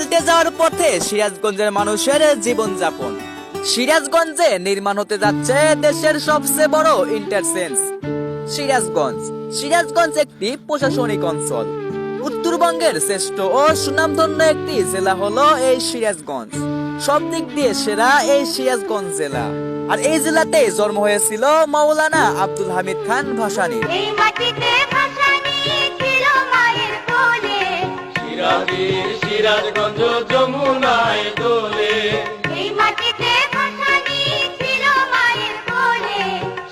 পাল্টে যাওয়ার পথে সিরাজগঞ্জের মানুষের জীবনযাপন। সিরাজগঞ্জে নির্মাণ হতে যাচ্ছে দেশের সবচেয়ে বড় ইন্টারসেন্স সিরাজগঞ্জ। সিরাজগঞ্জ একটি প্রশাসনিক অঞ্চল। উত্তরবঙ্গের শ্রেষ্ঠ ও সুনামধন্য একটি জেলা হলো এই সিরাজগঞ্জ। সব দিক দিয়ে সেরা এই সিরাজগঞ্জ জেলা। আর এই জেলাতে জন্ম হয়েছিল মাওলানা আব্দুল হামিদ খান ভাসানীর সিরাজগঞ্জ যমুনায় দোলে। এই মাটিতে নিয়েছিল মায়ের কোলে।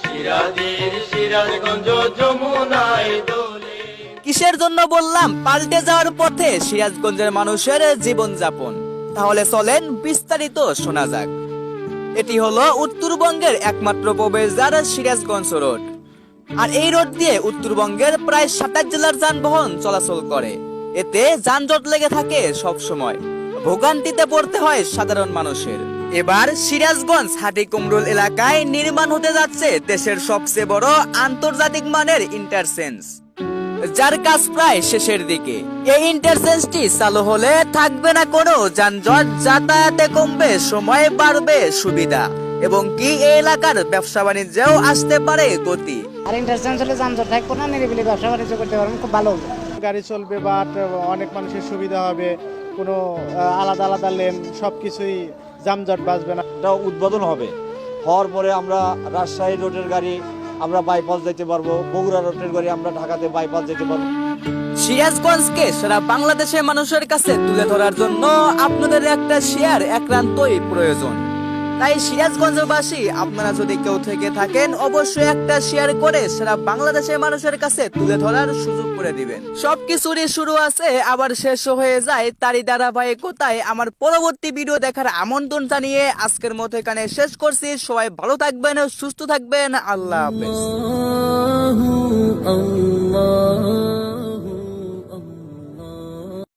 সিরাজের সিরাজগঞ্জ যমুনায় দোলে। কিসের জন্য বললাম পাল্টে যাওয়ার পথে সিরাজগঞ্জের মানুষের জীবনযাপন। তাহলে চলেন বিস্তারিত শোনা যাক। এটি হলো উত্তরবঙ্গের একমাত্র প্রবেশদ্বার সিরাজগঞ্জ রোড। আর এই রোড দিয়ে উত্তরবঙ্গের প্রায় সাতাশ জেলার যানবাহন চলাচল করে। এতে যানজট লেগে থাকে সব সময় ভোগান্তিতে পড়তে হয় সাধারণ মানুষের। এবার সিরাজগঞ্জ হাটি কুমরুল এলাকায় নির্মাণ হতে যাচ্ছে দেশের সবচেয়ে বড় আন্তর্জাতিক মানের ইন্টারসেন্স যার কাজ প্রায় শেষের দিকে। এই ইন্টারচেঞ্জটি চালু হলে থাকবে না কোনো যানজট, যাতায়াতে কমবে, সময় বাড়বে, সুবিধা। এবং কি এই এলাকার ব্যবসা বাণিজ্যেও আসতে পারে গতি? আর ইন্টারচেঞ্জ হলে যানজট থাকব না, নিরিবিলি ব্যবসা বাণিজ্য করতে পারবেন খুব ভালো হবে। গাড়ি চলবে বা অনেক মানুষের সুবিধা হবে। কোনো আলাদা আলাদা লেন সব কিছুই যানজট বাঁচবে না। একটা উদ্বোধন হবে। হওয়ার পরে আমরা রাজশাহী রোডের গাড়ি আমরা বাইপাস যেতে পারব। বগুড়া রোডের গাড়ি আমরা ঢাকাতে বাইপাস যেতে পারব। সিরাজগঞ্জকে সারা বাংলাদেশের মানুষের কাছে তুলে ধরার জন্য আপনাদের একটা শেয়ার একান্তই প্রয়োজন। তাই সিরাজগঞ্জবাসী, আপনারা যদি কেউ থেকে থাকেন, অবশ্যই একটা শেয়ার করে সেটা বাংলাদেশের মানুষের কাছে তুলে ধরার সুযোগ করে দিবেন। সবকিছুরই শুরু আছে, আবার শেষ হয়ে যায় তারই কোথায় আমার পরবর্তী ভিডিও দেখার আমন্ত্রণ জানিয়ে আজকের মতো এখানে শেষ করছি। সবাই ভালো থাকবেন, সুস্থ থাকবেন। আল্লাহ হাফেজ।